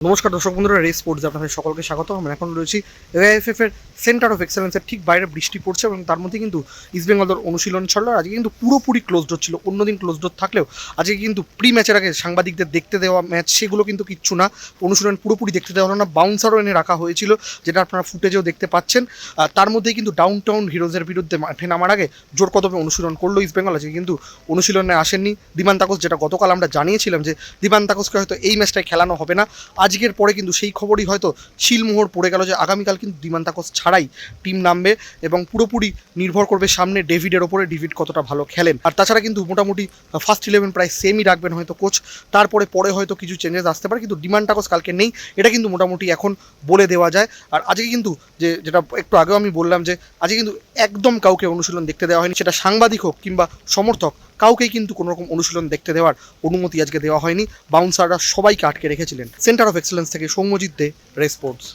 নমস্কার দর্শক বন্ধুরা রেস স্পোর্টস আপনাদের সকলকে স্বাগত আমরা এখন রয়েছি এআইএফএফ এর সেন্টার অফ এক্সেলেন্সের ঠিক বাইরে বৃষ্টি পড়ছে এবং তার মধ্যে কিন্তু ইস্টবেঙ্গল দল অনুশীলন চলল আজকে কিন্তু পুরোপুরি ক্লোজ ডোর ছিল। অন্যদিন ক্লোজ ডোর থাকলেও আজকে কিন্তু প্রি ম্যাচের আগে সাংবাদিকদের দেখতে দেওয়া ম্যাচ সেগুলো কিন্তু কিচ্ছু না। অনুশীলন পুরোপুরি দেখতে দেওয়া হলো না। বাউন্সারও এনে রাখা হয়েছিল, যেটা আপনারা ফুটেজেও দেখতে পাচ্ছেন। তার মধ্যেই কিন্তু ডাউন টাউন হিরোজের বিরুদ্ধে মাঠে নামার আগে জোর কদমে অনুশীলন করল ইস্টবেঙ্গল আজকে কিন্তু অনুশীলনে আসেননি। দিমান তাকস, যেটা গতকাল আমরা জানিয়েছিলাম যে দিমান তাকসকে হয়তো এই ম্যাচটায় খেলানো হবে না। আজকের পরে কিন্তু সেই খবরই হয়তো শিলমোহর পড়ে গেল যে আগামীকাল কিন্তু দিমান তাকস ছাড়াই টিম নামবে এবং পুরোপুরি নির্ভর করবে সামনে ডেভিডের ওপরে, ডেভিড কতটা ভালো খেলেন আর তাছাড়া কিন্তু মোটামুটি ফার্স্ট ইলেভেন প্রায় সেমই রাখবেন হয়তো কোচ তারপরে, পরে হয়তো কিছু চেঞ্জেস আসতে পারে, কিন্তু ডিমান্ড টাকস কালকে নেই। এটা কিন্তু মোটামুটি এখন বলে দেওয়া যায়। আর আজকে কিন্তু যে, যেটা একটু আগেও আমি বললাম যে, আজকে কিন্তু একদম কাউকে অনুশীলন দেখতে দেওয়া হয়নি। সেটা সাংবাদিক হোক কিংবা সমর্থক, কাউকেই কিন্তু কোনো রকম অনুশীলন দেখতে দেওয়ার অনুমতি আজকে দেওয়া হয়নি। বাউন্সাররা সবাইকে আটকে রেখেছিলেন। সেন্টার অফ এক্সেলেন্স থেকে সৌম্যজিৎ দে রেস স্পোর্টস